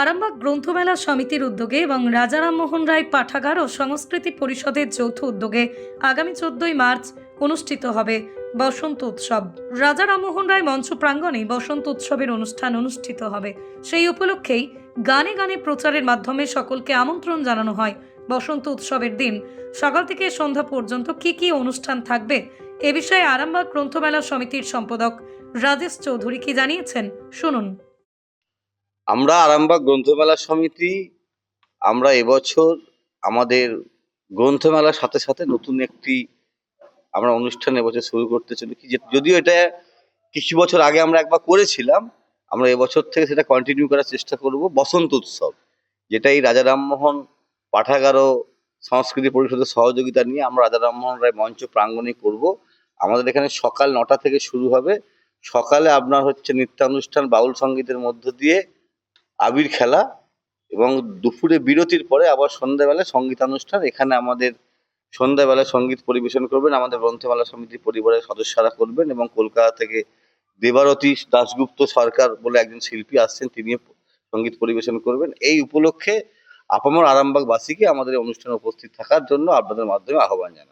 আরামবাগ গ্রন্থমেলা সমিতির উদ্যোগে এবং রাজা রামমোহন রায় পাঠাগার ও সংস্কৃতি পরিষদের যৌথ উদ্যোগে আগামী চোদ্দই মার্চ অনুষ্ঠিত হবে বসন্ত উৎসব। রাজা রামমোহন রায় মঞ্চ প্রাঙ্গণে বসন্ত উৎসবের অনুষ্ঠান অনুষ্ঠিত হবে। সেই উপলক্ষেই গানে গানে প্রচারের মাধ্যমে সকলকে আমন্ত্রণ জানানো হয়। বসন্ত উৎসবের দিন সকাল থেকে সন্ধ্যা পর্যন্ত কি কি অনুষ্ঠান থাকবে এ বিষয়ে আরামবাগ গ্রন্থমেলা সমিতির সম্পাদক রাজেশ চৌধুরী কি জানিয়েছেন শুনুন। আমরা আরামবাগ গ্রন্থমেলা সমিতি, আমরা এবছর আমাদের গ্রন্থমেলার সাথে সাথে নতুন একটি আমরা অনুষ্ঠান এবছর শুরু করতে চলেছি। যদিও এটা কিছু বছর আগে আমরা একবার করেছিলাম, আমরা এবছর থেকে সেটা কন্টিনিউ করার চেষ্টা করব। বসন্ত উৎসব যেটা এই রাজা রামমোহন পাঠাগার ও সংস্কৃতি পরিষদের সহযোগিতা নিয়ে আমরা রাজা রামমোহন রায় মঞ্চ প্রাঙ্গণে করব। আমাদের এখানে সকাল নটা থেকে শুরু হবে। সকালে আপনার হচ্ছে নৃত্যানুষ্ঠান, বাউল সঙ্গীতের মধ্য দিয়ে আবির খেলা এবং দুপুরে বিরতির পরে আবার সন্ধ্যাবেলা সঙ্গীতানুষ্ঠান। এখানে আমাদের সন্ধ্যাবেলা সংগীত পরিবেশন করবেন, আমাদের গ্রন্থমেলা সমিতির পরিবারের সদস্যরা করবেন এবং কলকাতা থেকে দেবারতী দাশগুপ্ত সরকার বলে একজন শিল্পী আসছেন, তিনিও সংগীত পরিবেশন করবেন। এই উপলক্ষে আপামর আরামবাগবাসীকে আমাদের অনুষ্ঠানে উপস্থিত থাকার জন্য আপনাদের মাধ্যমে আহ্বান জানাচ্ছি